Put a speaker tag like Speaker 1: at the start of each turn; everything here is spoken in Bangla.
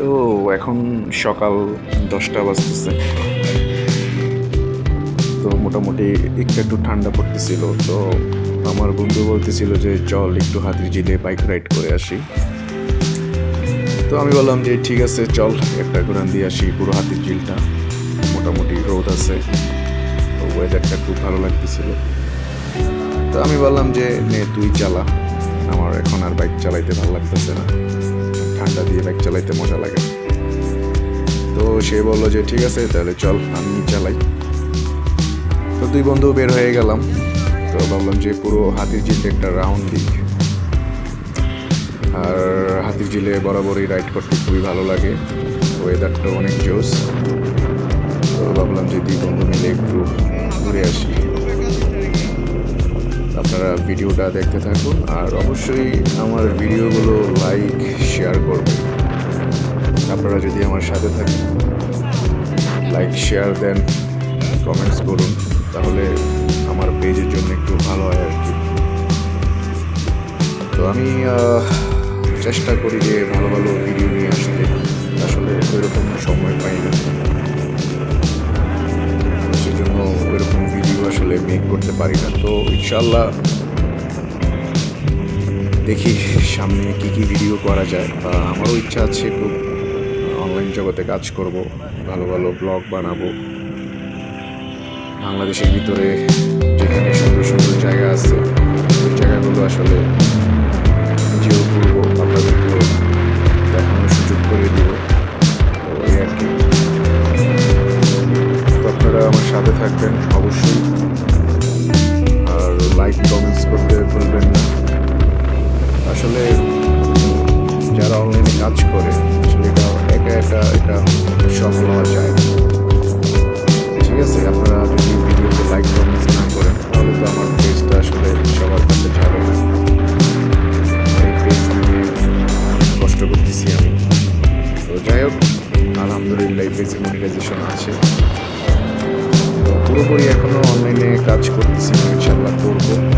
Speaker 1: তো এখন সকাল দশটা বাজতেছে। তো মোটামুটি একটু একটু ঠান্ডা পড়তেছিল। তো আমার বন্ধু বলতেছিল যে, চল একটু হাতির জিলে বাইক রাইড করে আসি। তো আমি বললাম যে, ঠিক আছে, চল, একটা ঘুরান দিয়ে আসি, পুরো হাতির ঝিলটা। মোটামুটি রোদ আছে। তো ওয়েদারটা খুব ভালো লাগতেছিল। তো আমি বললাম যে, নে, তুই চালা। আমার এখন আর বাইক চালাইতে ভালো লাগতেছে না। ঠান্ডা দিয়ে বাইক চালাইতে মজা লাগে। তো সে বলল যে, ঠিক আছে, তাহলে চল, আমি চালাই। তো দুই বন্ধু বের হয়ে গেলাম। তো ভাবলাম যে, পুরো হাতির ঝিলটা একটা রাউন্ড দিক। আর হাতির ঝিলে বরাবরই রাইড করতে খুবই ভালো লাগে। ওয়েদারটা অনেক জোস তো ভাবলাম যে, দুই বন্ধু মিলে একটু ভিডিওটা দেখতে থাকুন আর অবশ্যই আমার ভিডিওগুলো লাইক শেয়ার করবেন। আপনারা যদি আমার সাথে থাকেন লাইক শেয়ার দেন কমেন্টস করুন, তাহলে আমার পেজের জন্য একটু ভালো হয় আর কি। তো আমি চেষ্টা করি যে ভালো ভালো ভিডিও নিয়ে আসতে। আসলে ওইরকম সময় পাই না। সেজন্য ওইরকম ভিডিও আসলে মেক করতে পারি না। তো ইনশাল্লাহ দেখি সামনে কি কি ভিডিও করা যায়। বা আমারও ইচ্ছা আছে খুব অনলাইন জগতে কাজ করব, ভালো ভালো ব্লগ বানাবো। বাংলাদেশের ভিতরে যেখানে সুন্দর সুন্দর জায়গা আছে, ওই জায়গাগুলো আসলে নিজেও ঘুরবো, আপনাদেরকেও দেখানোর সুযোগ করে দিব। এই আর কি। আপনারা আমার সাথে থাকবেন অবশ্যই। আর লাইক কমেন্টস করতে ভুলবেন না। আসলে যারা অনলাইনে কাজ করে, আসলে এটা একা একা এটা সফল হওয়া যায় ঠিক আছে, আপনারা যদি ভিডিওতে লাইক কমেন্টস না করেন, তাহলে তো আমার পেজটা আসলে সবার কাছে যাবে না। এই পেজ নিয়ে কষ্ট করতেছি আমি। তো যাই হোক, আলহামদুলিল্লাহ এই পেজে মনিটাইজেশন আছে। পুরোপুরি এখনও অনলাইনে কাজ করতেছি ইনশাল্লাহ করব।